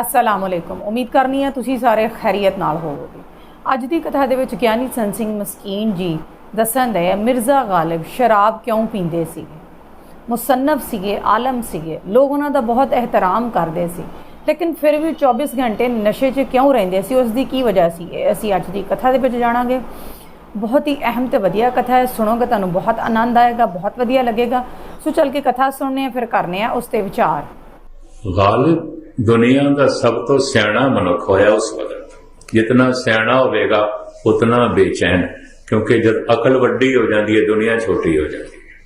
ਅਸਲਾਮ ਅਲੈਕੁਮ ਉਮੀਦ ਕਰਨੀ ਹੈ ਤੁਸੀਂ ਸਾਰੇ ਖੈਰੀਅਤ ਨਾਲ ਹੋਵੋਗੇ ਅੱਜ ਦੀ ਕਥਾ ਦੇ ਵਿੱਚ ਗਿਆਨੀ ਸੰਤ ਸਿੰਘ ਮਸਕੀਨ ਜੀ ਦੱਸਣ ਦੇ ਮਿਰਜ਼ਾ ਗਾਲਿਬ ਸ਼ਰਾਬ ਕਿਉਂ ਪੀਂਦੇ ਸੀਗੇ ਮੁਸੰਨਫ ਸੀਗੇ ਆਲਮ ਸੀਗੇ ਲੋਕ ਉਹਨਾਂ ਦਾ ਬਹੁਤ ਇਹਤਰਾਮ ਕਰਦੇ ਸੀ ਲੇਕਿਨ ਫਿਰ ਵੀ 24 ਘੰਟੇ ਨਸ਼ੇ 'ਚ ਕਿਉਂ ਰਹਿੰਦੇ ਸੀ ਉਸ ਦੀ ਕੀ ਵਜ੍ਹਾ ਸੀ ਇਹ ਅਸੀਂ ਅੱਜ ਦੀ ਕਥਾ ਦੇ ਵਿੱਚ ਜਾਣਾਂਗੇ ਬਹੁਤ ਹੀ ਅਹਿਮ ਤੇ ਵਧੀਆ ਕਥਾ ਹੈ ਸੁਣੋਗੇ ਤੁਹਾਨੂੰ ਬਹੁਤ ਆਨੰਦ ਆਏਗਾ ਬਹੁਤ ਵਧੀਆ ਲੱਗੇਗਾ ਸੋ ਚੱਲ ਕੇ ਕਥਾ ਸੁਣਨੇ ਆ ਫਿਰ ਕਰਨੇ ਆ ਉਸ ਤੇ ਵਿਚਾਰ ਗਾਲਿਬ ਦੁਨੀਆ ਦਾ ਸਭ ਤੋਂ ਸਿਆਣਾ ਮਨੁੱਖ ਹੋਇਆ ਉਸ ਵਕਤ। ਜਿਤਨਾ ਸਿਆਣਾ ਹੋਵੇਗਾ, ਉਤਨਾ ਬੇਚੈਨ, ਕਿਉਂਕਿ ਜਦ ਅਕਲ ਵੱਡੀ ਹੋ ਜਾਂਦੀ ਹੈ, ਦੁਨੀਆ ਛੋਟੀ ਹੋ ਜਾਂਦੀ ਹੈ।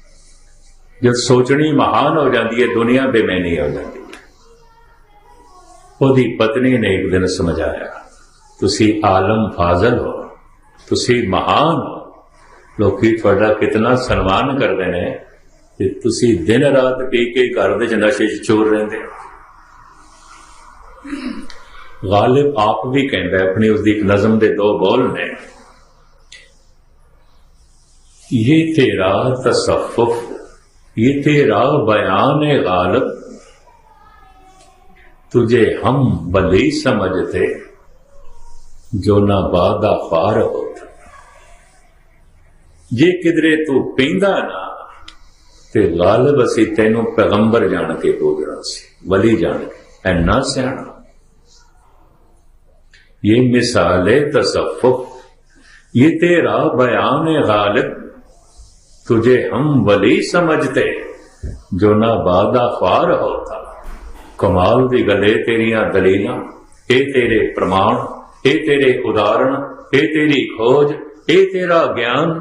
ਜਦ ਸੋਚਣੀ ਮਹਾਨ ਹੋ ਜਾਂਦੀ ਹੈ, ਦੁਨੀਆ ਬੇਮੈਨੀ ਹੋ ਜਾਂਦੀ ਹੈ। ਉਹਦੀ ਪਤਨੀ ਨੇ ਇੱਕ ਦਿਨ ਸਮਝਾਇਆ, ਤੁਸੀਂ ਆਲਮ ਫਾਜ਼ਲ ਹੋ, ਤੁਸੀਂ ਮਹਾਨ ਹੋ। ਲੋਕੀ ਤੁਹਾਡਾ ਕਿਤਨਾ ਸਨਮਾਨ ਕਰਦੇ ਨੇ ਤੇ ਤੁਸੀਂ ਦਿਨ ਰਾਤ ਪੀ ਕੇ ਘਰ ਦੇ ਚ ਨਸ਼ੇ 'ਚ ਚੋਰ ਰਹਿੰਦੇ ਹੋ ਗਾਲਿਬ ਆਪ ਵੀ ਕਹਿੰਦਾ ਹੈ, ਆਪਣੀ ਉਸ ਦੀ ਇੱਕ ਨਜ਼ਮ ਦੇ ਦੋ ਬੋਲ ਨੇ ਇਹ ਤੇਰਾ ਤਸਫੁਫ ਇਹ ਤੇਰਾ ਬਿਆਨ ਹੈ ਗਾਲਿਬ तुझे हम भली समझते ਜੋ ਨਾ ਬਾਦਾ ਫਾਰ ਹੋਤ ਜੇ ਕਿਧਰੇ ਤੂੰ ਪੀਂਦਾ ਨਾ ਤੇ ਗਾਲਬ ਅਸੀਂ ਤੈਨੂੰ ਪੈਗੰਬਰ ਜਾਣ ਕੇ ਬੋਲਣਾ ਸੀ ਵਲੀ ਜਾਣ ਕੇ ਐਨਾ ਸਿਆਣਾ ये मिसाल है तसफ़ुफ ये तेरा बयान है गालिब तुझे हम वली समझते जो ना बादा फार होता ਕਮਾਲ ਦੀ ਗੱਲੇ ਤੇਰੀਆਂ ਦਲੀਲਾਂ ਇਹ ਤੇਰੇ ਪ੍ਰਮਾਣ ਇਹ ਤੇਰੇ ਉਦਾਹਰਣ ਇਹ ਤੇਰੀ ਖੋਜ ਇਹ ਤੇਰਾ ਗਿਆਨ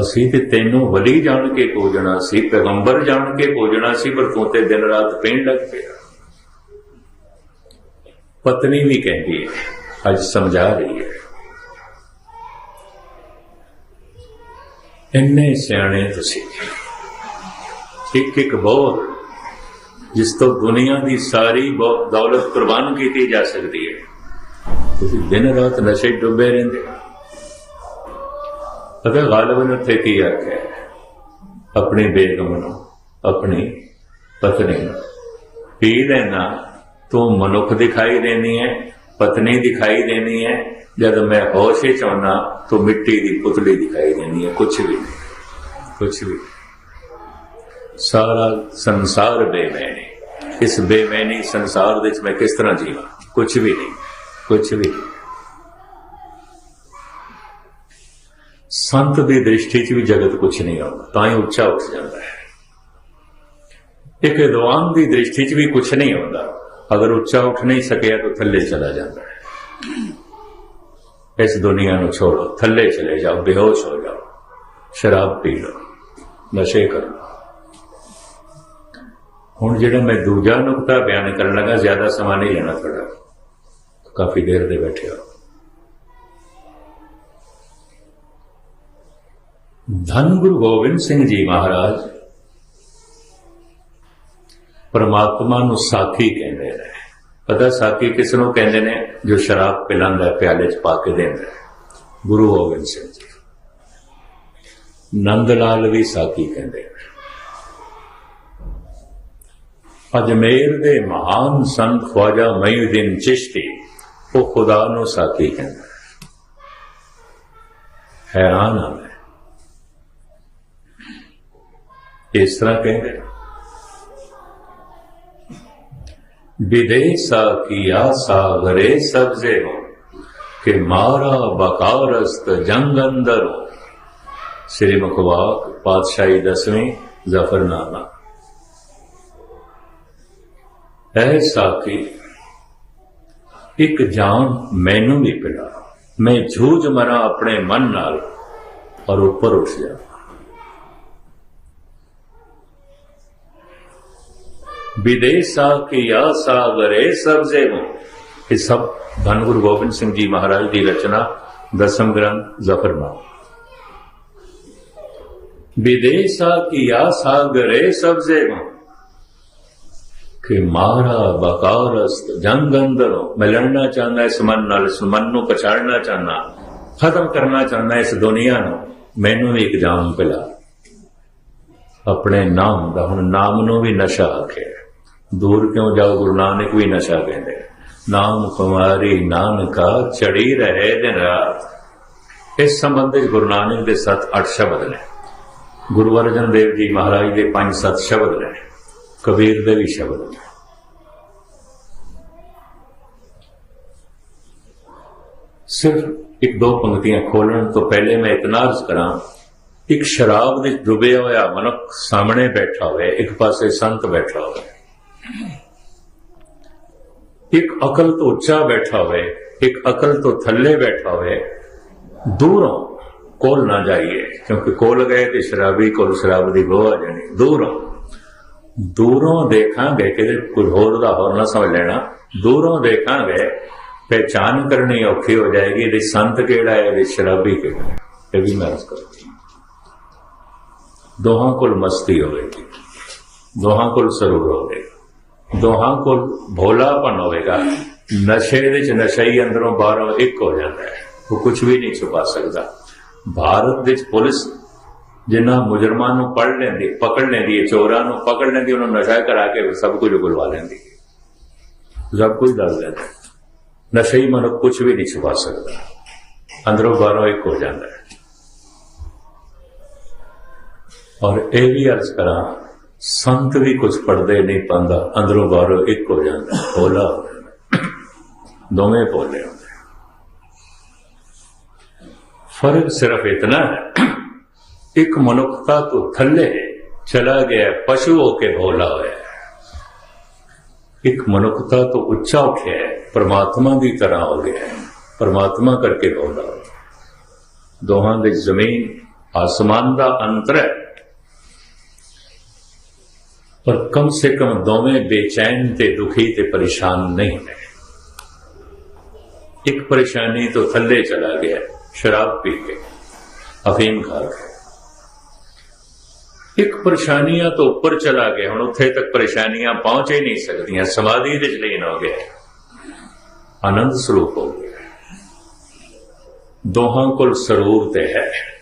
ਅਸੀਂ ਤੇ ਤੈਨੂੰ ਵਲੀ ਜਾਣ ਕੇ ਪੂਜਣਾ ਸੀ, ਪੈਗੰਬਰ ਜਾਣ ਕੇ ਪੂਜਣਾ ਸੀ, ਪਰ ਤੂੰ ਤੇ ਦਿਨ ਰਾਤ ਪੀਣ ਲੱਗ ਪਿਆ। ਪਤਨੀ ਵੀ ਕਹਿੰਦੀ ਹੈ, ਅੱਜ ਸਮਝਾ ਰਹੀ ਹੈ। ਇੰਨੇ ਸਿਆਣੇ ਤੁਸੀਂ। ਇੱਕ ਇੱਕ ਬਹੁਤ ਜਿਸ ਤੋਂ ਦੁਨੀਆ ਦੀ ਸਾਰੀ ਬਹੁ- ਦੌਲਤ ਕੁਰਬਾਨ ਕੀਤੀ ਜਾ ਸਕਦੀ ਹੈ। ਤੁਸੀਂ ਦਿਨ ਰਾਤ ਨਸ਼ੇ ਡੁੱਬੇ ਰਹਿੰਦੇ ਹੋ। ਅਤੇ ਗਾਲਬ ਨੇ ਉੱਥੇ ਕੀ ਆਖਿਆ ਆਪਣੀ ਬੇਗਮ ਨੂੰ, ਆਪਣੀ ਪਤਨੀ ਨੂੰ। ਪੀ ਲੈਣਾ ਤੂੰ ਮਨੁੱਖ ਦਿਖਾਈ ਦੇਣੀ ਹੈ, ਪਤਨੀ ਦਿਖਾਈ ਦੇਣੀ ਹੈ। ਜਦ ਮੈਂ ਹੋਸ਼ ਵਿੱਚ ਆਉਣਾ, ਤੂੰ ਮਿੱਟੀ ਦੀ ਪੁਤਲੀ ਦਿਖਾਈ ਦੇਣੀ ਹੈ। ਕੁਝ ਵੀ ਨਹੀਂ ਕੁਝ ਵੀ ਸਾਰਾ ਸੰਸਾਰ ਬੇਮੈਨੀ। ਇਸ ਬੇਮੈਨੀ ਸੰਸਾਰ ਵਿੱਚ ਮੈਂ ਕਿਸ ਤਰ੍ਹਾਂ ਜੀਵਾਂ? ਕੁਝ ਵੀ ਨਹੀਂ ਕੁਝ ਵੀ ਨਹੀਂ। ਸੰਤ ਦੀ ਦ੍ਰਿਸ਼ਟੀ 'ਚ ਵੀ ਜਗਤ ਕੁਝ ਨਹੀਂ ਆਉਂਦਾ, ਤਾਂ ਹੀ ਉੱਚਾ ਉੱਠ ਜਾਂਦਾ ਹੈ। ਇੱਕ ਵਿਦਵਾਨ ਦੀ ਦ੍ਰਿਸ਼ਟੀ 'ਚ ਵੀ ਕੁਝ ਨਹੀਂ ਆਉਂਦਾ। ਅਗਰ ਉੱਚਾ ਉੱਠ ਨਹੀਂ ਸਕਿਆ ਤਾਂ ਥੱਲੇ ਚਲਾ ਜਾਂਦਾ ਹੈ। ਇਸ ਦੁਨੀਆ ਨੂੰ ਛੋੜੋ, ਥੱਲੇ ਚਲੇ ਜਾਓ, ਬੇਹੋਸ਼ ਹੋ ਜਾਓ। ਸ਼ਰਾਬ ਪੀ ਲਓ, ਨਸ਼ੇ ਕਰੋ। ਹੁਣ ਜਿਹੜਾ ਮੈਂ ਦੂਜਾ ਨੁਕਤਾ ਬਿਆਨ ਕਰਨ ਲੱਗਾ, ਜ਼ਿਆਦਾ ਸਮਾਂ ਨਹੀਂ ਲੈਣਾ ਤੁਹਾਡਾ। ਕਾਫੀ ਦੇਰ ਦੇ ਬੈਠੇ ਹੋ। ਧੰਨ ਗੁਰੂ ਗੋਬਿੰਦ ਸਿੰਘ ਜੀ ਮਹਾਰਾਜ ਪਰਮਾਤਮਾ ਨੂੰ ਸਾਖੀ ਕਹਿੰਦੇ ਨੇ। ਪਤਾ ਸਾਖੀ ਕਿਸ ਨੂੰ ਕਹਿੰਦੇ ਨੇ? ਜੋ ਸ਼ਰਾਬ ਪਿਲਾਉਂਦਾ ਹੈ, ਪਿਆਲੇ 'ਚ ਪਾ ਕੇ ਦਿੰਦਾ ਗੁਰੂ ਗੋਬਿੰਦ ਸਿੰਘ ਜੀ। ਨੰਦ ਲਾਲ ਵੀ ਸਾਖੀ ਕਹਿੰਦੇ ਨੇ। ਅਜਮੇਰ ਦੇ ਮਹਾਨ ਸੰਤ ਖਵਾਜਾ ਮਈਉਦੀਨ ਚਿਸ਼ਤੀ ਉਹ ਖੁਦਾ ਨੂੰ ਸਾਖੀ ਕਹਿੰਦਾ ਹੈਰਾਨ ਹਾਂ ਮੈਂ ਇਸ ਤਰ੍ਹਾਂ ਕਹਿੰਦੇ ਨੇ। ਵਿਦੇਸਾ ਕੀਆ ਸਾਗਰੇ ਸਬਜ਼ੇ ਹੋ ਕਿ ਮਾਰਾ ਬਕਾਰਸਤ ਜੰਗ ਅੰਦਰ ਹੋ ਸ੍ਰੀ ਮੁਖਵਾਕ ਪਾਤਸ਼ਾਹੀ ਦਸਵੀਂ ਜ਼ਫਰਨਾਮਾ ਐ ਸਾਕੀ ਇੱਕ ਜਾਨ ਮੈਨੂੰ ਵੀ ਪਿਲਾ ਮੈਂ ਝੂਝ ਮਰਾਂ ਆਪਣੇ ਮਨ ਨਾਲ ਔਰ ਉੱਪਰ ਉੱਠ ਜਾ ਵਿਦੇਸਾ ਕੀ ਆ ਸਾਗਰੇ ਸਬਜ਼ੇ ਨੂੰ ਇਹ ਸਭ ਧੰਨ ਗੁਰੂ ਗੋਬਿੰਦ ਸਿੰਘ ਜੀ ਮਹਾਰਾਜ ਦੀ ਰਚਨਾ, ਦਸਮ ਗ੍ਰੰਥ ਜ਼ਫਰਨਾਮਾ ਵਿਦੇਸਾ ਕੀ ਆ ਸਾਗਰੇ ਸਬਜ਼ੇ ਨੂੰ ਕਿ ਮਾਰਾ ਬਕਾਰਸਤ ਜੰਗ ਅੰਦਰੋਂ ਮੈਂ ਲੜਨਾ ਚਾਹੁੰਦਾ, ਇਸ ਮਨ ਨਾਲ, ਇਸ ਮਨ ਨੂੰ ਪਛਾੜਨਾ ਚਾਹੁੰਦਾ, ਖਤਮ ਕਰਨਾ ਚਾਹੁੰਦਾ ਇਸ ਦੁਨੀਆ ਨੂੰ, ਮੈਨੂੰ ਵੀ ਇੱਕ ਜਾਮ ਪਿਲਾ। ਆਪਣੇ ਨਾਮ ਦਾ ਹੁਣ ਨਾਮ ਨੂੰ ਵੀ ਨਸ਼ਾ ਆਖਿਆ। ਦੂਰ ਕਿਉਂ ਜਾਓ? ਗੁਰੂ ਨਾਨਕ ਵੀ ਨਸ਼ਾ ਕਹਿੰਦੇ ਨਾਮ ਕੁਮਾਰੀ ਨਾਨਕਾ, ਚੜੀ ਰਹੇ ਦਿਨ ਰਾਤ। ਇਸ ਸੰਬੰਧ ਗੁਰੂ ਨਾਨਕ ਦੇ ਸੱਤ ਅੱਠ ਸ਼ਬਦ ਨੇ। ਗੁਰੂ ਅਰਜਨ ਦੇਵ ਜੀ ਮਹਾਰਾਜ ਦੇ ਪੰਜ ਸੱਤ ਸ਼ਬਦ ਨੇ। ਕਬੀਰ ਦੇ ਵੀ ਸ਼ਬਦ ਨੇ। ਸਿਰਫ ਇੱਕ ਦੋ ਪੰਕਤੀਆਂ ਖੋਲਣ ਤੋਂ ਪਹਿਲੇ ਮੈਂ ਇਤਨਾ ਅਰਜ਼ ਕਰਾਂ, ਇੱਕ ਸ਼ਰਾਬ ਵਿੱਚ ਡੁੱਬਿਆ ਹੋਇਆ ਮਨੁੱਖ ਸਾਹਮਣੇ ਬੈਠਾ ਹੋਵੇ, ਇੱਕ ਪਾਸੇ ਸੰਤ ਬੈਠਾ ਹੋਵੇ। ਇੱਕ ਅਕਲ ਤੋਂ ਉੱਚਾ ਬੈਠਾ ਹੋਵੇ, ਇੱਕ ਅਕਲ ਤੋਂ ਥੱਲੇ ਬੈਠਾ ਹੋਵੇ, ਦੂਰੋਂ ਕੋਲ ਨਾ ਜਾਈਏ, ਕਿਉਂਕਿ ਕੋਲ ਗਏ ਤੇ ਸ਼ਰਾਬੀ ਕੋਲ ਸ਼ਰਾਬ ਦੀ ਬੋਹ ਆ ਜਾਣੀ, ਦੂਰੋਂ। ਦੂਰੋਂ ਦੇਖਾਂਗੇ ਕਿ ਕੁਝ ਹੋਰ ਦਾ ਹੋਰ ਨਾ ਸਮਝ ਲੈਣਾ। ਦੂਰੋਂ ਦੇਖਾਂਗੇ ਪਹਿਚਾਨ ਕਰਨੀ ਔਖੀ ਹੋ ਜਾਏਗੀ ਇਹਦੇ ਸੰਤ ਕਿਹੜਾ ਹੈ ਇਹਦੇ ਸ਼ਰਾਬੀ ਕਿਹੜਾ ਹੈ। ਇਹ ਵੀ ਮੈਂ ਕਰਦਾ ਦੋਹਾਂ ਕੋਲ ਮਸਤੀ ਹੋਵੇਗੀ, ਦੋਹਾਂ ਕੋਲ ਸਰੂਰ ਹੋਵੇਗਾ। ਦੋਹਾਂ ਕੋਲ ਭੋਲਾਪਨ ਹੋਵੇਗਾ, ਨਸ਼ੇ ਦੇ ਵਿੱਚ ਨਸ਼ਾ ਹੀ ਅੰਦਰੋਂ ਬਾਹਰੋਂ ਇੱਕ ਹੋ ਜਾਂਦਾ ਹੈ। ਉਹ ਕੁਝ ਵੀ ਨਹੀਂ ਛੁਪਾ ਸਕਦਾ। ਭਾਰਤ ਵਿੱਚ ਪੁਲਿਸ ਜਿਨ੍ਹਾਂ ਮੁਜਰਮਾਂ ਨੂੰ ਪੜ ਲੈਂਦੀ, ਪਕੜ ਲੈਂਦੀ ਹੈ, ਚੋਰਾਂ ਨੂੰ ਪਕੜ ਲੈਂਦੀ, ਉਹਨਾਂ ਨੂੰ ਨਸ਼ਾ ਕਰਾ ਕੇ ਸਭ ਕੁਝ ਉਗਲਵਾ ਲੈਂਦੀ। ਹੈ ਸਭ ਕੁਝ ਦੱਸ ਦਿੰਦਾ ਨਸ਼ੇ ਹੀ ਮਨੁੱਖ ਕੁਝ ਵੀ ਨਹੀਂ ਛੁਪਾ ਸਕਦਾ। ਅੰਦਰੋਂ ਬਾਹਰੋਂ ਇੱਕ ਹੋ ਜਾਂਦਾ ਹੈ। ਔਰ ਇਹ ਵੀ ਅਰਜ਼ ਕਰਾਂ ਸੰਤ ਵੀ ਕੁਝ ਪੜਦੇ ਨਹੀਂ ਪਾਉਂਦਾ ਅੰਦਰੋਂ ਬਾਹਰੋਂ ਇੱਕ ਹੋ ਜਾਂਦਾ ਹੋਲਾ ਹੋ ਜਾਂਦਾ ਹੈ। ਦੋਵੇਂ ਭੋਲੇ ਹੁੰਦੇ ਫ਼ਰਕ ਸਿਰਫ ਇਤਨਾ ਹੈ ਇੱਕ ਮਨੁੱਖਤਾ ਤੋਂ ਥੱਲੇ ਚਲਾ ਗਿਆ ਪਸ਼ੂ ਹੋ ਕੇ ਭੋਲਾ ਹੋਇਆ ਹੈ। ਇੱਕ ਮਨੁੱਖਤਾ ਤੋਂ ਉੱਚਾ ਉੱਠਿਆ ਹੈ, ਪ੍ਰਮਾਤਮਾ ਦੀ ਤਰ੍ਹਾਂ ਹੋ ਗਿਆ ਹੈ। ਪ੍ਰਮਾਤਮਾ ਕਰਕੇ ਭੋਲਾ ਹੋਇਆ ਦੋਹਾਂ ਦੇ ਜ਼ਮੀਨ ਆਸਮਾਨ ਦਾ ਅੰਤਰ ਹੈ ਪਰ ਕਮ ਸੇ ਕਮ ਦੋਵੇਂ ਬੇਚੈਨ ਤੇ ਦੁਖੀ ਤੇ ਪਰੇਸ਼ਾਨ ਨਹੀਂ ਨੇ ਇੱਕ ਪਰੇਸ਼ਾਨੀ ਤੋਂ ਥੱਲੇ ਚਲਾ ਗਿਆ, ਸ਼ਰਾਬ ਪੀ ਕੇ, ਅਫੀਮ ਖਾ ਕੇ। ਇੱਕ ਪਰੇਸ਼ਾਨੀਆਂ ਤੋਂ ਉੱਪਰ ਚਲਾ ਗਿਆ, ਹੁਣ ਉੱਥੇ ਤੱਕ ਪਰੇਸ਼ਾਨੀਆਂ ਪਹੁੰਚ ਹੀ ਨਹੀਂ ਸਕਦੀਆਂ, ਸਮਾਧੀ ਦੇ ਲੀਨ ਹੋ ਗਿਆ। ਆਨੰਦ ਸਰੂਪ ਹੋ ਗਿਆ। ਦੋਹਾਂ ਕੋਲ ਸਰੂਰ ਤੇ ਹੈ।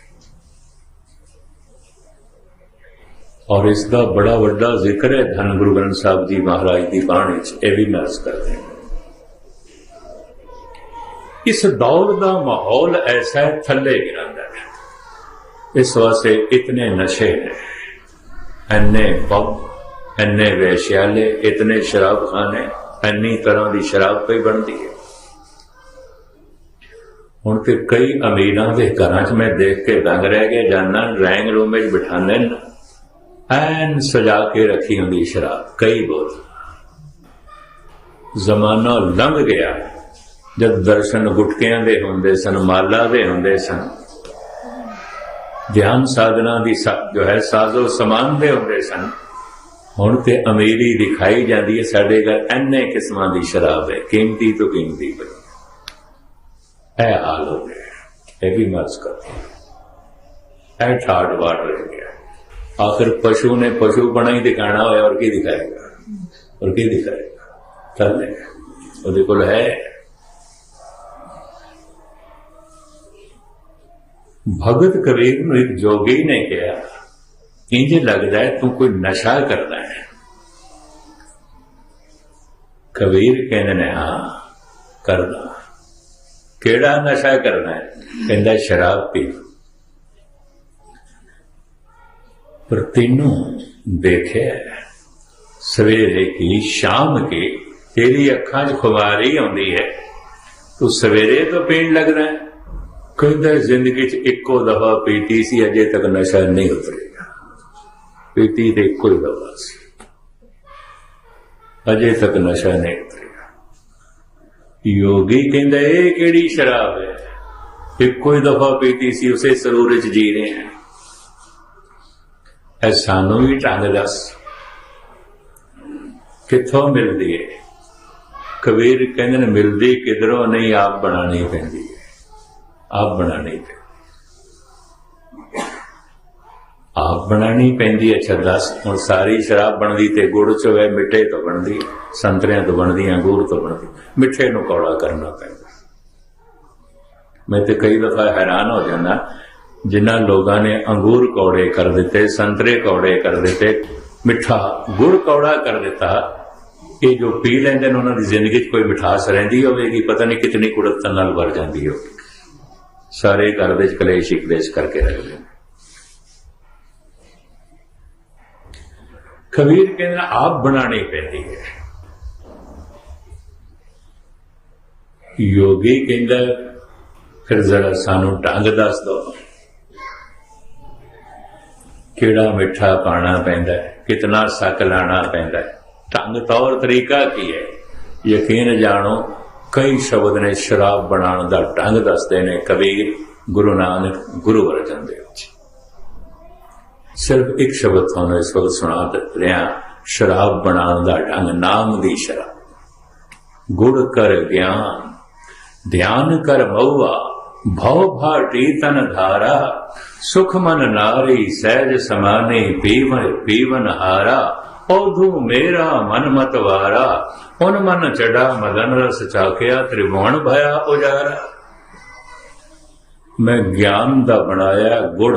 ਔਰ ਇਸ ਦਾ ਬੜਾ ਵੱਡਾ ਜ਼ਿਕਰ ਹੈ ਧੰਨ ਗੁਰੂ ਗ੍ਰੰਥ ਸਾਹਿਬ ਜੀ ਮਹਾਰਾਜ ਦੀ ਬਾਣੀ ਚ, ਇਹ ਵੀ ਮਰਜ਼ ਕਰਦੇ ਹਾਂ। ਇਸ ਦੌਰ ਦਾ ਮਾਹੌਲ ਐਸਾ ਹੈ, ਥੱਲੇ ਗਿਰਦਾ ਹੈ। ਇਸ ਵਾਸਤੇ ਇਤਨੇ ਨਸ਼ੇ ਨੇ, ਐਨੇ ਪਬ ਐਨੇ ਵੇਸ਼ਿਆਲੇ, ਇਤਨੇ ਸ਼ਰਾਬਖਾਨੇ, ਐਨੀ ਤਰ੍ਹਾਂ ਦੀ ਸ਼ਰਾਬ ਪਈ ਬਣਦੀ ਹੈ। ਹੁਣ ਤੇ ਕਈ ਅਮੀਰਾਂ ਦੇ ਘਰਾਂ 'ਚ ਮੈਂ ਦੇਖ ਕੇ ਦੰਗ ਰਹਿ ਗਿਆ ਜਾਨਾਂ ਡਰਾਇੰਗ ਰੂਮ ਵਿੱਚ ਬਿਠਾਉਂਦੇ ਨੇ। ਐਨ ਸਜਾ ਕੇ ਰੱਖੀ ਹੁੰਦੀ ਸ਼ਰਾਬ, ਕਈ ਬੋਲ। ਜ਼ਮਾਨਾ ਲੰਘ ਗਿਆ, ਜਦ ਦਰਸ਼ਨ ਗੁਟਕਿਆਂ ਦੇ ਹੁੰਦੇ ਸਨ, ਮਾਲਾ ਦੇ ਹੁੰਦੇ ਸਨ। ਧਿਆਨ ਸਾਧਨਾ ਦੀ ਜੋ ਹੈ, ਸਾਜ਼ੋ ਸਮਾਨ ਦੇ ਹੁੰਦੇ ਸਨ। ਹੁਣ ਤੇ ਅਮੀਰੀ ਦਿਖਾਈ ਜਾਂਦੀ ਹੈ, ਸਾਡੇ ਘਰ ਐਨੇ ਕਿਸਮਾਂ ਦੀ ਸ਼ਰਾਬ ਹੈ, ਕੀਮਤੀ ਤੋਂ ਕੀਮਤੀ ਪਈ ਹੈ। ਹਾਲ ਹੋ ਗਿਆ। ਇਹ ਵੀ ਮਰਜ਼ ਕਰਦੇ ਹੈ ਠਾੜ ਵਾੜ ਰਹਿ आखिर पशु ने पशु बना ही दिखाना हो और की दिखाएगा और की दिखाएगा कर लेगा ਉਹਦੇ ਕੋਲ ਹੈ ਭਗਤ ਕਬੀਰ ਨੂੰ ਇੱਕ ਜੋਗੀ ਨੇ ਕਿਹਾ ਇੰਜ ਲੱਗਦਾ ਹੈ ਤੂੰ ਕੋਈ ਨਸ਼ਾ ਕਰਦਾ ਹੈ ਕਬੀਰ ਕਹਿੰਦੇ ਨੇ ਹਾਂ ਕਰਦਾ ਕਿਹੜਾ ਨਸ਼ਾ ਕਰਨਾ ਹੈ ਕਹਿੰਦਾ ਸ਼ਰਾਬ ਪੀ ਪਰ ਤੈਨੂੰ ਦੇਖਿਆ ਸਵੇਰੇ ਕੀ ਸ਼ਾਮ ਕੀ ਤੇਰੀ ਅੱਖਾਂ 'ਚ ਖੁਮਾਰੀ ਆਉਂਦੀ ਹੈ। ਤੂੰ ਸਵੇਰੇ ਤੋਂ ਪੀਣ ਲੱਗਦਾ ਹੈ। ਕਹਿੰਦਾ ਜ਼ਿੰਦਗੀ 'ਚ ਇੱਕੋ ਦਫਾ ਪੀਤੀ ਸੀ, ਅਜੇ ਤੱਕ ਨਸ਼ਾ ਨਹੀਂ ਉਤਰੇਗਾ ਪੀਤੀ ਤੇ ਇੱਕੋ ਹੀ ਦਫਾ ਸੀ। ਅਜੇ ਤੱਕ ਨਸ਼ਾ ਨਹੀਂ ਉਤਰੇਗਾ ਯੋਗੀ ਕਹਿੰਦਾ, ਇਹ ਕਿਹੜੀ ਸ਼ਰਾਬ ਹੈ? ਇੱਕੋ ਹੀ ਦਫਾ ਪੀਤੀ ਸੀ, ਉਸੇ ਸਰੂਰ 'ਚ ਜੀ ਰਹੇ ਹਾਂ। ਇਹ ਸਾਨੂੰ ਵੀ ਢੰਗ ਦੱਸ। ਕਿੱਥੋਂ ਮਿਲਦੀ ਹੈ ਕਬੀਰ ਕਹਿੰਦੇ ਨੇ, ਮਿਲਦੀ ਕਿਧਰੋਂ ਨਹੀਂ, ਆਪ ਬਣਾਣੀ ਪੈਂਦੀ ਹੈ ਆਪ ਬਣਾਣੀ ਪੈਂਦੀ ਆਪ ਬਣਾਣੀ ਪੈਂਦੀ ਅੱਛਾ ਦੱਸ। ਹੁਣ ਸਾਰੀ ਸ਼ਰਾਬ ਬਣਦੀ ਤੇ ਗੁੜ ਚ ਹੋਵੇ ਮਿੱਠੇ ਤੋਂ ਬਣਦੀ ਸੰਤਰਿਆਂ ਤੋਂ ਬਣਦੀ ਅੰਗੂਰ ਤੋਂ ਬਣਦੀ ਮਿੱਠੇ ਨੂੰ ਕੌੜਾ ਕਰਨਾ ਪੈਂਦਾ। ਮੈਂ ਤੇ ਕਈ ਦਫਾ ਹੈਰਾਨ ਹੋ ਜਾਂਦਾ। ਜਿਨ੍ਹਾਂ ਲੋਕਾਂ ਨੇ ਅੰਗੂਰ ਕੌੜੇ ਕਰ ਦਿੱਤੇ, ਸੰਤਰੇ ਕੌੜੇ ਕਰ ਦਿੱਤੇ, ਮਿੱਠਾ ਗੁੜ ਕੌੜਾ ਕਰ ਦਿੱਤਾ, ਇਹ ਜੋ ਪੀ ਲੈਂਦੇ ਨੇ ਉਹਨਾਂ ਦੀ ਜ਼ਿੰਦਗੀ 'ਚ ਕੋਈ ਮਿਠਾਸ ਰਹਿੰਦੀ ਹੋਵੇਗੀ, ਪਤਾ ਨਹੀਂ ਕਿਤਨੀ ਕੁੜਤਨ ਨਾਲ ਵਰ ਜਾਂਦੀ ਹੋਵੇਗੀ। ਸਾਰੇ ਘਰ ਵਿੱਚ ਕਲੇਸ਼ ਹੀ ਕਲੇਸ਼ ਕਰਕੇ ਰੱਖਦੇ ਨੇ। ਕਬੀਰ ਕਹਿੰਦਾ, ਆਪ ਬਣਾਣੀ ਪੈਂਦੀ ਹੈ। ਯੋਗੀ ਕਹਿੰਦਾ, ਫਿਰ ਜ਼ਰਾ ਸਾਨੂੰ ਢੰਗ ਦੱਸ ਦੋ ਕਿਹੜਾ ਮਿੱਠਾ ਪਾਣਾ ਪੈਂਦਾ ਹੈ, ਕਿਤਨਾ ਸੱਕ ਲਾਣਾ ਪੈਂਦਾ ਹੈ। ਢੰਗ ਤੌਰ ਤਰੀਕਾ ਕੀ ਹੈ? ਯਕੀਨ ਜਾਣੋ, ਕਈ ਸ਼ਬਦ ਨੇ ਸ਼ਰਾਬ ਬਣਾਉਣ ਦਾ ਢੰਗ ਦੱਸਦੇ ਨੇ ਕਬੀਰ ਗੁਰੂ ਨਾਨਕ ਗੁਰੂ ਅਰਜਨ ਦੇਵ ਜੀ। ਸਿਰਫ ਇੱਕ ਸ਼ਬਦ ਤੁਹਾਨੂੰ ਇਸ ਵਕਤ ਸੁਣਾ ਰਿਹਾ, ਸ਼ਰਾਬ ਬਣਾਉਣ ਦਾ ਢੰਗ, ਨਾਮ ਦੀ ਸ਼ਰਾਬ। ਗੁੜ ਕਰ ਗਿਆਨ, ਧਿਆਨ ਕਰ ਮਉਆ ਭਉ ਭਾਟੀ ਤਨ ਧਾਰਾ, ਸੁਖ ਮਨ ਨਾਰੀ ਸਹਿਜ ਸਮਾਨੇ ਪੀਵਨ ਪੀਵਨ ਹਾਰਾ। ਔਧੂ ਮੇਰਾ ਮਨ ਮਤਵਾਰਾ ਉਨ ਮਨ ਚੜਾ ਮਦਨ ਰਸ ਚਾਖਿਆ ਤ੍ਰਿਭੁਵਨ ਭਇਆ ਉਜਾਰਾ। ਮੈਂ ਗਿਆਨ ਦਾ ਬਣਾਇਆ ਗੁੜ,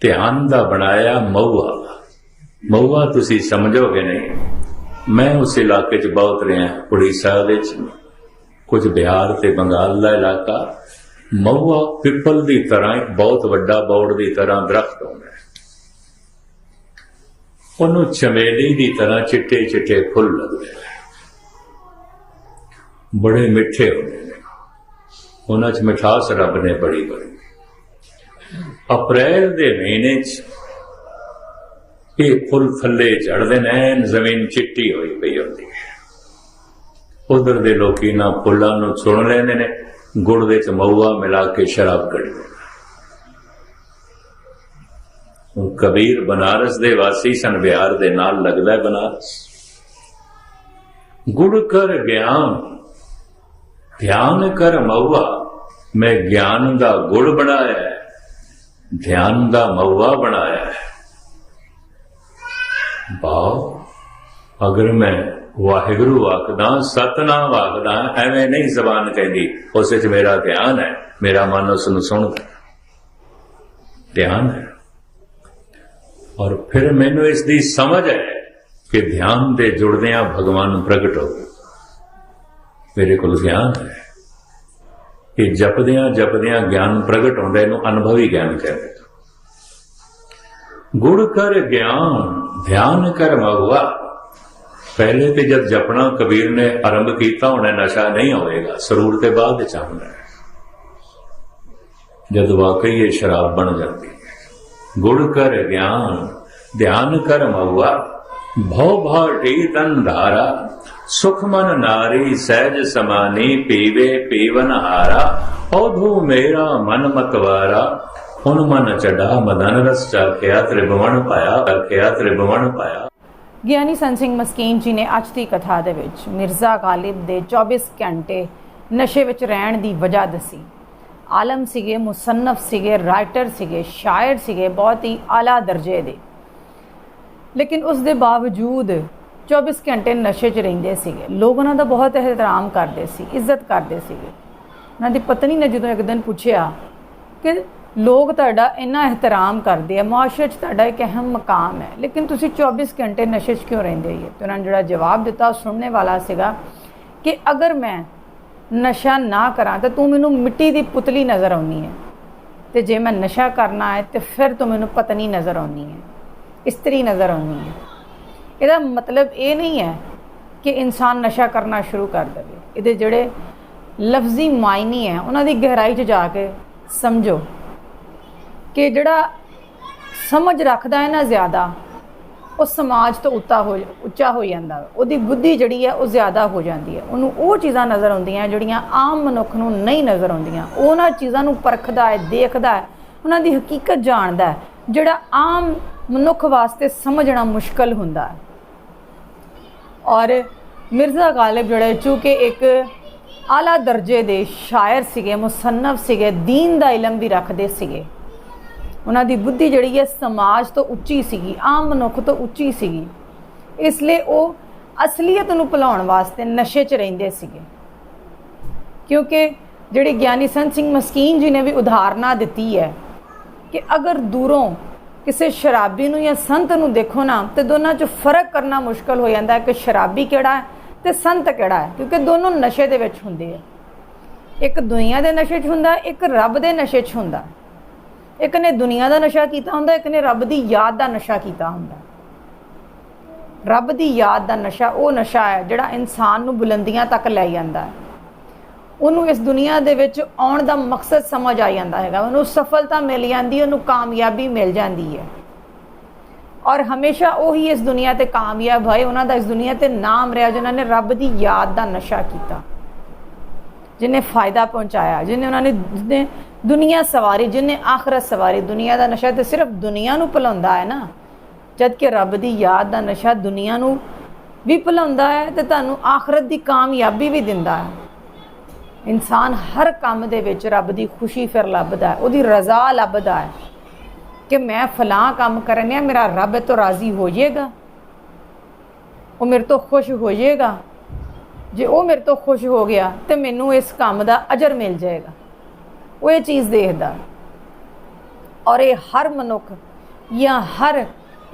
ਧਿਆਨ ਦਾ ਬਣਾਇਆ ਮਊਆ। ਮਊਆ ਤੁਸੀਂ ਸਮਝੋਗੇ ਨਹੀਂ। ਮੈਂ ਉਸ ਇਲਾਕੇ 'ਚ ਬਹੁਤ ਰਿਹਾ, ਉੜੀਸਾ ਵਿੱਚ। ਕੁਝ ਬਿਹਾਰ ਤੇ ਬੰਗਾਲ ਦਾ ਇਲਾਕਾ ਮਊਆ ਪਿੱਪਲ ਦੀ ਤਰ੍ਹਾਂ ਇੱਕ ਬਹੁਤ ਵੱਡਾ ਬੌੜ ਦੀ ਤਰ੍ਹਾਂ ਦਰਖਤ ਹੁੰਦਾ ਹੈ। ਉਹਨੂੰ ਚਮੇਲੀ ਦੀ ਤਰ੍ਹਾਂ ਚਿੱਟੇ ਚਿੱਟੇ ਫੁੱਲ ਲੱਗਦੇ ਨੇ। ਬੜੇ ਮਿੱਠੇ ਹੁੰਦੇ ਨੇ। ਉਹਨਾਂ 'ਚ ਮਿਠਾਸ ਰੱਬ ਨੇ ਬੜੀ ਬੜੀ ਅਪ੍ਰੈਲ ਦੇ ਮਹੀਨੇ 'ਚ ਇਹ ਫੁੱਲ ਥੱਲੇ ਝੜਦੇ ਨੇ, ਜ਼ਮੀਨ ਚਿੱਟੀ ਹੋਈ ਪਈ ਹੁੰਦੀ ਹੈ। ਉਧਰ ਦੇ ਲੋਕੀ ਨਾ ਫੁੱਲਾਂ ਨੂੰ ਸੁਣ ਲੈਂਦੇ ਨੇ, ਗੁੜ ਵਿੱਚ ਮਊਆ ਮਿਲਾ ਕੇ ਸ਼ਰਾਬ ਕੱਢਦੇ ਨੇ। ਕਬੀਰ ਬਨਾਰਸ ਦੇ ਵਾਸੀ ਸਨ, ਬਿਹਾਰ ਦੇ ਨਾਲ ਲੱਗਦਾ ਬਨਾਰਸ। ਗੁੜ ਕਰ ਗਿਆਨ, ਧਿਆਨ ਕਰ ਮਊਆ। ਮੈਂ ਗਿਆਨ ਦਾ ਗੁੜ ਬਣਾਇਆ ਧਿਆਨ ਦਾ ਮਊਆ ਬਣਾਇਆ ਹੈ। ਅਗਰ ਮੈਂ ਵਾਹਿਗੁਰੂ ਆਖਦਾ, ਸਤਨਾਮ ਆਖਦਾ, ਐਵੇਂ ਨਹੀਂ ਜ਼ਬਾਨ ਕਹਿੰਦੀ। ਉਸ ਵਿੱਚ ਮੇਰਾ ਧਿਆਨ ਹੈ, ਮੇਰਾ ਮਨ ਉਸ ਨੂੰ ਸੁਣਦਾ ਧਿਆਨ ਹੈ। ਔਰ ਫਿਰ ਮੈਨੂੰ ਇਸ ਦੀ ਸਮਝ ਹੈ ਕਿ ਧਿਆਨ ਦੇ ਜੁੜਦਿਆਂ ਭਗਵਾਨ ਪ੍ਰਗਟ ਹੋ ਮੇਰੇ ਕੋਲ ਗਿਆਨ ਹੈ ਕਿ ਜਪਦਿਆਂ ਜਪਦਿਆਂ ਗਿਆਨ ਪ੍ਰਗਟ ਹੁੰਦਾ, ਇਹਨੂੰ ਅਨੁਭਵੀ ਗਿਆਨ ਕਹਿੰਦੇ ਗੁੜ ਕਰ ਗਿਆਨ, ਧਿਆਨ ਕਰ ਮਗਵਾ ਪਹਿਲੇ ਤੇ ਜਦ ਜਪਣਾ ਕਬੀਰ ਨੇ ਆਰੰਭ ਕੀਤਾ, ਹੋਣਾ ਨਸ਼ਾ ਨਹੀਂ ਹੋਵੇਗਾ ਸਰੂਰ ਤੇ ਬਾਅਦ ਵਿੱਚ ਆਉਂਦਾ ਜਦ ਵਾਕਈ ਇਹ ਸ਼ਰਾਬ ਬਣ ਜਾਂਦੀ ਹੈ। ਗੁੜ ਕਰ ਗਿਆਨ, ਧਿਆਨ ਕਰ ਮਗਵਾ ਭਉ ਭਾਟੀ ਤਨ ਧਾਰਾ, ਸੁਖ ਮਨ ਨਾਰੀ, ਸਹਿਜ ਸਮਾਨੀ, ਪੀਵੇ ਪੀਵਨ ਹਾਰਾ ਔਧੂ ਮੇਰਾ ਮਨ ਮਤਵਾਰਾ ਹੁਣ ਮਨ ਚੜਾ, ਮਦਨ ਰਸ ਚਾਖਿਆ, ਤ੍ਰਿਭਵਨ ਪਾਇਆ, ਚਾਖਿਆ, ਤ੍ਰਿਭਵਨ ਪਾਇਆ। ਗਿਆਨੀ ਸੰਤ ਸਿੰਘ ਮਸਕੀਨ ਜੀ ਨੇ ਅੱਜ ਦੀ ਕਥਾ ਦੇ ਵਿੱਚ ਮਿਰਜ਼ਾ ਗਾਲਿਬ ਦੇ 24 ਘੰਟੇ ਨਸ਼ੇ ਵਿੱਚ ਰਹਿਣ ਦੀ ਵਜ੍ਹਾ ਦੱਸੀ। ਆਲਮ ਸੀਗੇ, ਮੁਸੰਨਫ ਸੀਗੇ, ਰਾਈਟਰ ਸੀਗੇ, ਸ਼ਾਇਰ ਸੀਗੇ, ਬਹੁਤ ਹੀ ਆਲਾ ਦਰਜੇ ਦੇ। ਲੇਕਿਨ ਉਸ ਦੇ ਬਾਵਜੂਦ 24 ਘੰਟੇ ਨਸ਼ੇ 'ਚ ਰਹਿੰਦੇ ਸੀਗੇ। ਲੋਕ ਉਹਨਾਂ ਦਾ ਬਹੁਤ ਇਹਤਰਾਮ ਕਰਦੇ ਸੀ, ਇੱਜ਼ਤ ਕਰਦੇ ਸੀਗੇ। ਉਹਨਾਂ ਦੀ ਪਤਨੀ ਨੇ ਜਦੋਂ ਇੱਕ ਦਿਨ ਪੁੱਛਿਆ ਕਿ ਲੋਕ ਤੁਹਾਡਾ ਇੰਨਾ ਇਹਤਰਾਮ ਕਰਦੇ ਆ ਮੁਆਸ਼ਰੇ 'ਚ ਤੁਹਾਡਾ ਇੱਕ ਅਹਿਮ ਮਕਾਮ ਹੈ। ਲੇਕਿਨ ਤੁਸੀਂ 24 ਘੰਟੇ ਨਸ਼ੇ 'ਚ ਕਿਉਂ ਰਹਿੰਦੇ ਹੋ? ਤੇ ਉਹਨਾਂ ਨੇ ਜਿਹੜਾ ਜਵਾਬ ਦਿੱਤਾ, ਉਹ ਸੁਣਨੇ ਵਾਲਾ ਸੀਗਾ ਕਿ ਅਗਰ ਮੈਂ ਨਸ਼ਾ ਨਾ ਕਰਾਂ, ਤਾਂ ਤੂੰ ਮੈਨੂੰ ਮਿੱਟੀ ਦੀ ਪੁਤਲੀ ਨਜ਼ਰ ਆਉਣੀ ਹੈ। ਤੇ ਜੇ ਮੈਂ ਨਸ਼ਾ ਕਰਨਾ ਹੈ, ਤੇ ਫਿਰ ਤੂੰ ਮੈਨੂੰ ਪਤਨੀ ਨਜ਼ਰ ਆਉਣੀ ਹੈ, ਇਸਤਰੀ ਨਜ਼ਰ ਆਉਣੀ ਹੈ। ਇਹਦਾ ਮਤਲਬ ਇਹ ਨਹੀਂ ਹੈ ਕਿ ਇਨਸਾਨ ਨਸ਼ਾ ਕਰਨਾ ਸ਼ੁਰੂ ਕਰ ਦੇਵੇ। ਇਹਦੇ ਜਿਹੜੇ ਲਫ਼ਜ਼ੀ ਮਾਇਨੇ ਹੈ, ਉਹਨਾਂ ਦੀ ਗਹਿਰਾਈ 'ਚ ਜਾ ਕੇ ਸਮਝੋ। ਕਿ ਜਿਹੜਾ ਸਮਝ ਰੱਖਦਾ ਹੈ ਨਾ ਜ਼ਿਆਦਾ ਉਹ ਸਮਾਜ ਤੋਂ ਉੱਤਾ ਹੋ ਉੱਚਾ ਹੋ ਜਾਂਦਾ ਵਾ। ਉਹਦੀ ਬੁੱਧੀ ਜਿਹੜੀ ਹੈ ਉਹ ਜ਼ਿਆਦਾ ਹੋ ਜਾਂਦੀ ਹੈ ਉਹਨੂੰ ਉਹ ਚੀਜ਼ਾਂ ਨਜ਼ਰ ਆਉਂਦੀਆਂ ਜਿਹੜੀਆਂ ਆਮ ਮਨੁੱਖ ਨੂੰ ਨਹੀਂ ਨਜ਼ਰ ਆਉਂਦੀਆਂ ਉਹ ਉਹਨਾਂ ਚੀਜ਼ਾਂ ਨੂੰ ਪਰਖਦਾ ਹੈ ਦੇਖਦਾ ਹੈ ਉਹਨਾਂ ਦੀ ਹਕੀਕਤ ਜਾਣਦਾ ਹੈ ਜਿਹੜਾ ਆਮ ਮਨੁੱਖ ਵਾਸਤੇ ਸਮਝਣਾ ਮੁਸ਼ਕਲ ਹੁੰਦਾ ਹੈ ਔਰ ਮਿਰਜ਼ਾ ਗਾਲਿਬ ਜਿਹੜੇ ਚੂੰਕਿ ਇੱਕ ਆਲਾ ਦਰਜੇ ਦੇ ਸ਼ਾਇਰ ਸੀਗੇ ਮੁਸੰਨਫ ਸੀਗੇ دین ਦਾ ਇਲਮ ਵੀ ਰੱਖਦੇ ਸੀਗੇ ਉਹਨਾਂ ਦੀ ਬੁੱਧੀ ਜਿਹੜੀ ਹੈ ਸਮਾਜ ਤੋਂ ਉੱਚੀ ਸੀਗੀ, ਆਮ ਮਨੁੱਖ ਤੋਂ ਉੱਚੀ ਸੀਗੀ। ਇਸ ਲਈ ਉਹ ਅਸਲੀਅਤ ਨੂੰ ਭੁਲਾਉਣ ਵਾਸਤੇ ਨਸ਼ੇ 'ਚ ਰਹਿੰਦੇ ਸੀਗੇ। ਕਿਉਂਕਿ ਜਿਹੜੀ ਗਿਆਨੀ ਸੰਤ ਸਿੰਘ ਮਸਕੀਨ ਜੀ ਨੇ ਵੀ ਉਦਾਹਰਨਾ ਦਿੱਤੀ ਹੈ ਕਿ ਅਗਰ ਦੂਰੋਂ ਕਿਸੇ ਸ਼ਰਾਬੀ ਨੂੰ ਜਾਂ ਸੰਤ ਨੂੰ ਦੇਖੋ ਨਾ, ਤੇ ਦੋਨਾਂ 'ਚ ਫ਼ਰਕ ਕਰਨਾ ਮੁਸ਼ਕਲ ਹੋ ਜਾਂਦਾ ਹੈ ਕਿ ਸ਼ਰਾਬੀ ਕਿਹੜਾ ਹੈ ਤੇ ਸੰਤ ਕਿਹੜਾ ਹੈ, ਕਿਉਂਕਿ ਦੋਨੋਂ ਨਸ਼ੇ ਦੇ ਵਿੱਚ ਹੁੰਦੇ ਆ। ਇੱਕ ਦੁਨੀਆ ਦੇ ਨਸ਼ੇ 'ਚ ਹੁੰਦਾ, ਇੱਕ ਰੱਬ ਦੇ ਨਸ਼ੇ 'ਚ ਹੁੰਦਾ। ਇੱਕ ਨੇ ਦੁਨੀਆ ਦਾ ਨਸ਼ਾ ਕੀਤਾ ਹੁੰਦਾ, ਇੱਕ ਨੇ ਰੱਬ ਦੀ ਯਾਦ ਦਾ ਨਸ਼ਾ ਕੀਤਾ ਹੁੰਦਾ। ਰੱਬ ਦੀ ਯਾਦ ਦਾ ਨਸ਼ਾ ਉਹ ਨਸ਼ਾ ਹੈ ਜਿਹੜਾ ਇਨਸਾਨ ਨੂੰ ਬੁਲੰਦੀਆਂ ਤੱਕ ਲੈ ਜਾਂਦਾ ਹੈ। ਉਹਨੂੰ ਇਸ ਦੁਨੀਆ ਦੇ ਵਿੱਚ ਆਉਣ ਦਾ ਮਕਸਦ ਸਮਝ ਆ ਜਾਂਦਾ ਹੈਗਾ। ਉਹਨੂੰ ਸਫਲਤਾ ਮਿਲ ਜਾਂਦੀ, ਉਹਨੂੰ ਕਾਮਯਾਬੀ ਮਿਲ ਜਾਂਦੀ ਹੈ। ਔਰ ਹਮੇਸ਼ਾ ਉਹੀ ਇਸ ਦੁਨੀਆ ਤੇ ਕਾਮਯਾਬ ਹੋਏ, ਉਹਨਾਂ ਦਾ ਇਸ ਦੁਨੀਆ ਤੇ ਨਾਮ ਰਿਹਾ ਜਿਨ੍ਹਾਂ ਨੇ ਰੱਬ ਦੀ ਯਾਦ ਦਾ ਨਸ਼ਾ ਕੀਤਾ। ਜਿਨੇ ਫਾਇਦਾ ਪਹੁੰਚਾਇਆ, ਜਿਨੇ ਉਹਨਾਂ ਨੇ ਜਿਹਨੇ ਦੁਨੀਆ ਸਵਾਰੀ, ਜਿਨੇ ਆਖਰਤ ਸਵਾਰੀ, ਦੁਨੀਆ ਦਾ ਨਸ਼ਾ ਤੇ ਸਿਰਫ ਦੁਨੀਆ ਨੂੰ ਭੁਲਾਉਂਦਾ ਹੈ ਨਾ। ਜਦ ਕਿ ਰੱਬ ਦੀ ਯਾਦ ਦਾ ਨਸ਼ਾ ਦੁਨੀਆ ਨੂੰ ਵੀ ਭੁਲਾਉਂਦਾ ਹੈ ਤੇ ਤੁਹਾਨੂੰ ਆਖਰਤ ਦੀ ਕਾਮਯਾਬੀ ਵੀ ਦਿੰਦਾ ਹੈ। ਇਨਸਾਨ ਹਰ ਕੰਮ ਦੇ ਵਿੱਚ ਰੱਬ ਦੀ ਖੁਸ਼ੀ ਫਿਰ ਲੱਭਦਾ ਹੈ, ਉਹਦੀ ਰਜ਼ਾ ਲੱਭਦਾ ਹੈ ਕਿ ਮੈਂ ਫਲਾਂ ਕੰਮ ਕਰਨਿਆ ਮੇਰਾ ਰੱਬ ਤੋਂ ਰਾਜ਼ੀ ਹੋ ਜਾਏਗਾ। ਉਹ ਮੇਰੇ ਤੋਂ ਖੁਸ਼ ਹੋ ਜਾਏਗਾ। ਜੇ ਉਹ ਮੇਰੇ ਤੋਂ ਖੁਸ਼ ਹੋ ਗਿਆ ਤੇ ਮੈਨੂੰ ਇਸ ਕੰਮ ਦਾ ਅਜਰ ਮਿਲ ਜਾਏਗਾ। ਉਹ ਇਹ ਚੀਜ਼ ਦੇਖਦਾ। ਔਰ ਇਹ ਹਰ ਮਨੁੱਖ ਜਾਂ ਹਰ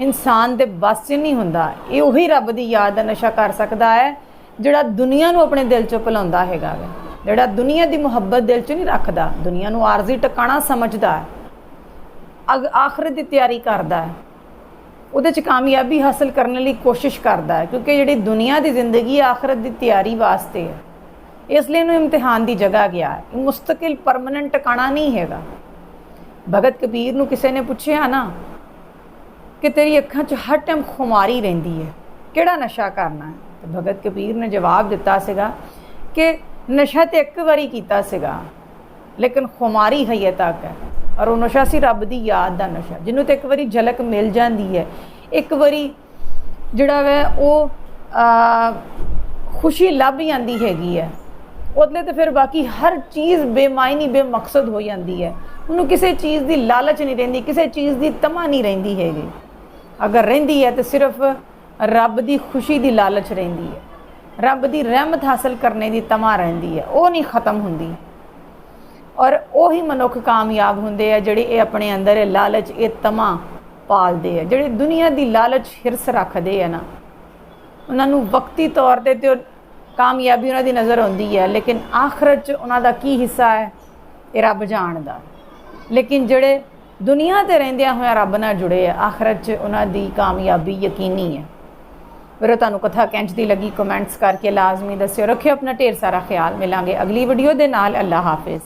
ਇਨਸਾਨ ਦੇ ਬਸ 'ਚ ਨਹੀਂ ਹੁੰਦਾ। ਇਹ ਉਹੀ ਰੱਬ ਦੀ ਯਾਦ ਦਾ ਨਸ਼ਾ ਕਰ ਸਕਦਾ ਹੈ, ਜਿਹੜਾ ਦੁਨੀਆ ਨੂੰ ਆਪਣੇ ਦਿਲ 'ਚੋਂ ਭੁਲਾਉਂਦਾ ਹੈਗਾ ਵਾ ਜਿਹੜਾ ਦੁਨੀਆ ਦੀ ਮੁਹੱਬਤ ਦਿਲ 'ਚ ਨਹੀਂ ਰੱਖਦਾ। ਦੁਨੀਆ ਨੂੰ ਆਰਜ਼ੀ ਟਿਕਾਣਾ ਸਮਝਦਾ ਹੈ। ਅਗ ਆਖਰਤ ਦੀ ਤਿਆਰੀ ਕਰਦਾ ਹੈ। ਉਹਦੇ 'ਚ ਕਾਮਯਾਬੀ ਹਾਸਲ ਕਰਨ ਲਈ ਕੋਸ਼ਿਸ਼ ਕਰਦਾ ਹੈ, ਕਿਉਂਕਿ ਜਿਹੜੀ ਦੁਨੀਆ ਦੀ ਜ਼ਿੰਦਗੀ ਆਖਰਤ ਦੀ ਤਿਆਰੀ ਵਾਸਤੇ ਹੈ। ਇਸ ਲਈ ਇਹਨੂੰ ਇਮਤਿਹਾਨ ਦੀ ਜਗ੍ਹਾ ਗਿਆ ਹੈ। ਮੁਸਤਕਿਲ ਪਰਮਨੈਂਟ ਟਿਕਾਣਾ ਨਹੀਂ ਹੈਗਾ। ਭਗਤ ਕਬੀਰ ਨੂੰ ਕਿਸੇ ਨੇ ਪੁੱਛਿਆ ਨਾ ਕਿ ਤੇਰੀ ਅੱਖਾਂ 'ਚ ਹਰ ਟਾਈਮ ਖੁਮਾਰੀ ਰਹਿੰਦੀ ਹੈ, ਕਿਹੜਾ ਨਸ਼ਾ ਕਰਨਾ ਹੈ? ਤੇ ਭਗਤ ਕਬੀਰ ਨੇ ਜਵਾਬ ਦਿੱਤਾ ਸੀਗਾ ਕਿ ਨਸ਼ਾ ਤੇ ਇੱਕ ਵਾਰੀ ਕੀਤਾ ਸੀਗਾ, ਲੇਕਿਨ ਖੁਮਾਰੀ ਹਈਏ ਤੱਕ ਹੈ। ਔਰ ਉਹ ਨਸ਼ਾ ਸੀ ਰੱਬ ਦੀ ਯਾਦ ਦਾ ਨਸ਼ਾ, ਜਿਹਨੂੰ ਤੇ ਇੱਕ ਵਾਰੀ ਝਲਕ ਮਿਲ ਜਾਂਦੀ ਹੈ। ਇੱਕ ਵਾਰੀ ਜਿਹੜਾ ਵੈ ਉਹ ਖੁਸ਼ੀ ਲੱਭ ਜਾਂਦੀ ਹੈਗੀ ਹੈ। ਉਹਦੇ ਤੇ ਫਿਰ ਬਾਕੀ ਹਰ ਚੀਜ਼ ਬੇਮਾਇਨੀ, ਬੇਮਕਸਦ ਹੋ ਜਾਂਦੀ ਹੈ। ਉਹਨੂੰ ਕਿਸੇ ਚੀਜ਼ ਦੀ ਲਾਲਚ ਨਹੀਂ ਰਹਿੰਦੀ, ਕਿਸੇ ਚੀਜ਼ ਦੀ ਤਮਾ ਨਹੀਂ ਰਹਿੰਦੀ ਹੈਗੀ। ਅਗਰ ਰਹਿੰਦੀ ਹੈ ਤੇ ਸਿਰਫ ਰੱਬ ਦੀ ਖੁਸ਼ੀ ਦੀ ਲਾਲਚ ਰਹਿੰਦੀ ਹੈ। ਰੱਬ ਦੀ ਰਹਿਮਤ ਹਾਸਲ ਕਰਨੇ ਦੀ ਤਮਾ ਰਹਿੰਦੀ ਹੈ। ਉਹ ਨਹੀਂ ਖਤਮ ਹੁੰਦੀ। ਔਰ ਉਹੀ ਮਨੁੱਖ ਕਾਮਯਾਬ ਹੁੰਦੇ ਆ ਜਿਹੜੇ ਇਹ ਆਪਣੇ ਅੰਦਰ ਇਹ ਲਾਲਚ, ਇਹ ਤਮਾ ਪਾਲਦੇ ਆ। ਜਿਹੜੇ ਦੁਨੀਆ ਦੀ ਲਾਲਚ ਹਿਰਸ ਰੱਖਦੇ ਆ ਨਾ, ਉਹਨਾਂ ਨੂੰ ਵਕਤੀ ਤੌਰ ਤੇ ਤੇ ਕਾਮਯਾਬੀ ਉਹਨਾਂ ਦੀ ਨਜ਼ਰ ਆਉਂਦੀ ਹੈ, ਲੇਕਿਨ ਆਖਰਤ 'ਚ ਉਹਨਾਂ ਦਾ ਕੀ ਹਿੱਸਾ ਹੈ? ਇਹ ਰੱਬ ਜਾਣਦਾ ਲੇਕਿਨ ਜਿਹੜੇ ਦੁਨੀਆ ਤੇ ਰਹਿੰਦਿਆਂ ਹੋਇਆਂ ਰੱਬ ਨਾਲ ਜੁੜੇ ਆ, ਆਖਰਤ 'ਚ ਉਹਨਾਂ ਦੀ ਕਾਮਯਾਬੀ ਯਕੀਨੀ ਹੈ। ਵੀਰੋ, ਤੁਹਾਨੂੰ ਕਥਾ ਕੈਂਚ ਦੀ ਲੱਗੀ, ਕਮੈਂਟਸ ਕਰਕੇ ਲਾਜ਼ਮੀ ਦੱਸਿਓ। ਰੱਖਿਓ ਆਪਣਾ ਢੇਰ ਸਾਰਾ ਖਿਆਲ। ਮਿਲਾਂਗੇ ਅਗਲੀ ਵੀਡੀਓ ਦੇ ਨਾਲ। ਅੱਲਾ ਹਾਫਿਜ਼।